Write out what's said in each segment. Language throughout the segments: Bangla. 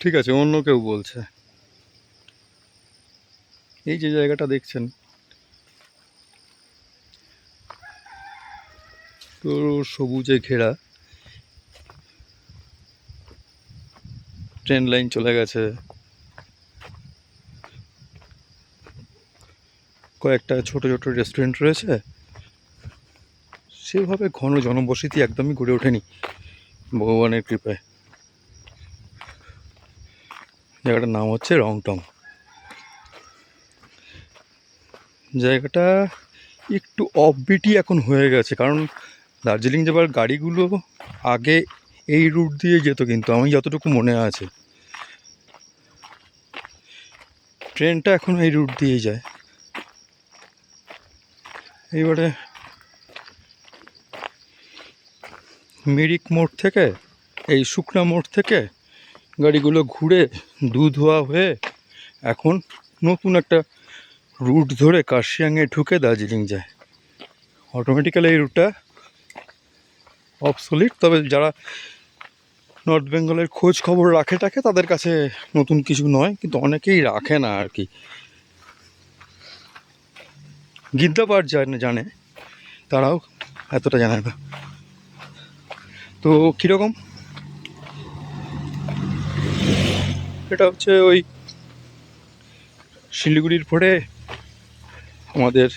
ঠিক আছে, অন্য কেউ বলছে। এই যে জায়গাটা দেখছেন। তো সবুজে ঘেরা। ট্রেন লাইন চলে গেছে। কয়েকটা ছোট ছোট রেস্টুরেন্ট রয়েছে। সেভাবে ঘন জনবসতি একদমই গড়ে ওঠেনি। ভগবানের কৃপায়। জায়গাটার নাম হচ্ছে রংটং। জায়গাটা একটু অফবিটই এখন হয়ে গেছে, কারণ দার্জিলিং যাবার গাড়িগুলো আগে এই রুট দিয়ে যেত কিন্তু, আমি যতটুকু মনে আছে। ট্রেনটা এখন এই রুট দিয়েই যায়। এইবারে মিরিক মোড় থেকে, এই শুকনা মোড় থেকে গাড়িগুলো ঘুরে দু ধোয়া হয়ে এখন নতুন একটা রুট ধরে কার্শিয়াংয়ে ঢুকে দার্জিলিং যায়। অটোমেটিক্যালি এই রুটটা অবসলিট তবে যারা নর্থ বেঙ্গলের খোঁজ খবর রাখে টাকে, তাদের কাছে নতুন কিছু নয়, কিন্তু অনেকেই রাখে না আর কি। গিদ্দাপাট জানে জানে, তারাও এতটা জানে না। তো কীরকম? এটা হচ্ছে ওই শিলিগুড়ির পরে আমাদের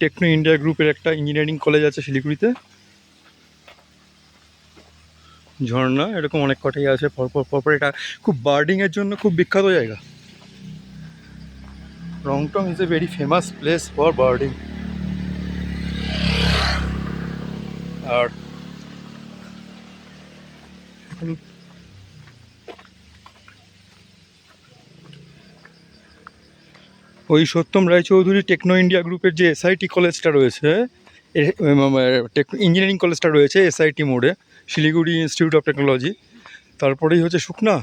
টেকনো ইন্ডিয়া গ্রুপের একটা ইঞ্জিনিয়ারিং কলেজ আছে শিলিগুড়িতে। ঝর্ণা, এরকম অনেক কটাই আছে পরপর পরপর এটা খুব বার্ডিংয়ের জন্য খুব বিখ্যাত জায়গা। Rongtong is a very famous place for birding আর ওই সত্যম রায়চৌধুরী টেকনো ইন্ডিয়া গ্রুপের যে এসআইটি কলেজটা রয়েছে ইঞ্জিনিয়ারিং কলেজটা রয়েছে এসআইটি মোড়ে, শিলিগুড়ি ইনস্টিটিউট অফ টেকনোলজি তারপরেই হচ্ছে শুকনা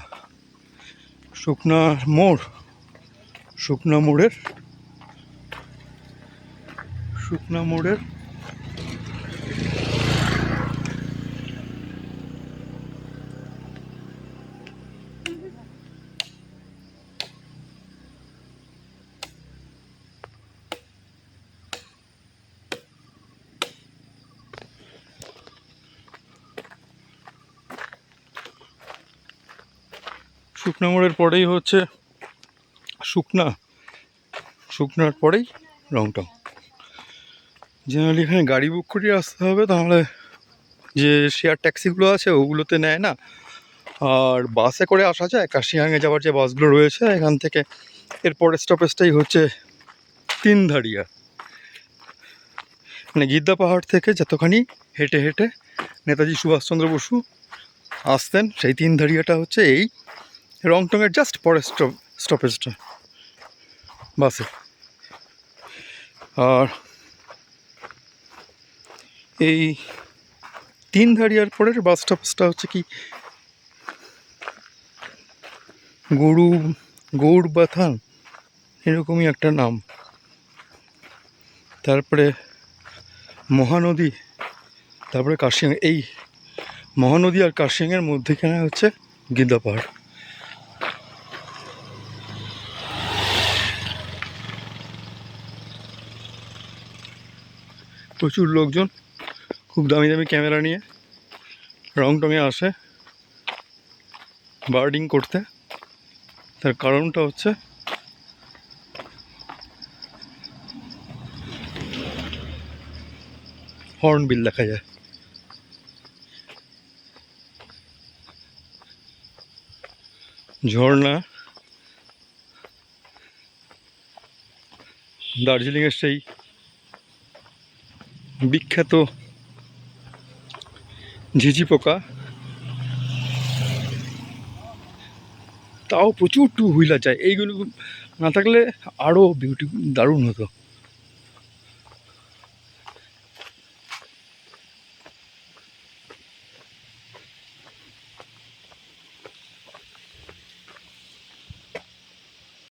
শুকনা মোড়, শুকনা মোড়ের শুকনা মোড়ের শুকনা মোড়ের পরেই হচ্ছে শুকনা, শুকনার পরেই রংটং। জেনারেলি এখানে গাড়ি বুক করে আসতে হবে, তাহলে যে শেয়ার ট্যাক্সিগুলো আছে ওগুলোতে নেয় না। আর বাসে করে আসা যায় কাশিয়াঙে যাওয়ার যে বাসগুলো রয়েছে, এখান থেকে এর পরের স্টপেজটাই হচ্ছে তিনধারিয়া। মানে গিদ্দা পাহাড় থেকে যতখানি হেঁটে হেঁটে নেতাজি সুভাষচন্দ্র বসু আসতেন, সেই তিনধারিয়াটা হচ্ছে এই রংটংয়ের জাস্ট পরের স্টপ স্টপেজটা বাসে আর এই তিন ধারিয়ার পরের বাস স্টপেজটা হচ্ছে কি? গরু গৌড় বাথান এরকমই একটা নাম। তারপরে মহানদী, তারপরে কাশিয়াং, এই মহানদী আর কাশিয়াংয়ের মধ্যেখানে হচ্ছে গিদ্দা পাহাড়। প্রচুর লোকজন, খুব দামি দামি ক্যামেরা নিয়ে, রং টঙে আসে, বার্ডিং করতে। তার কারণটা হচ্ছে হর্নবিল দেখা যায়। ঝর্ণা, দার্জিলিংয়ের সেই বিখ্যাত ঝিঝি পোকা। তাও প্রচুর টু হুইলার যায় এইগুলো না থাকলে আরও বিউটি দারুণ হতো।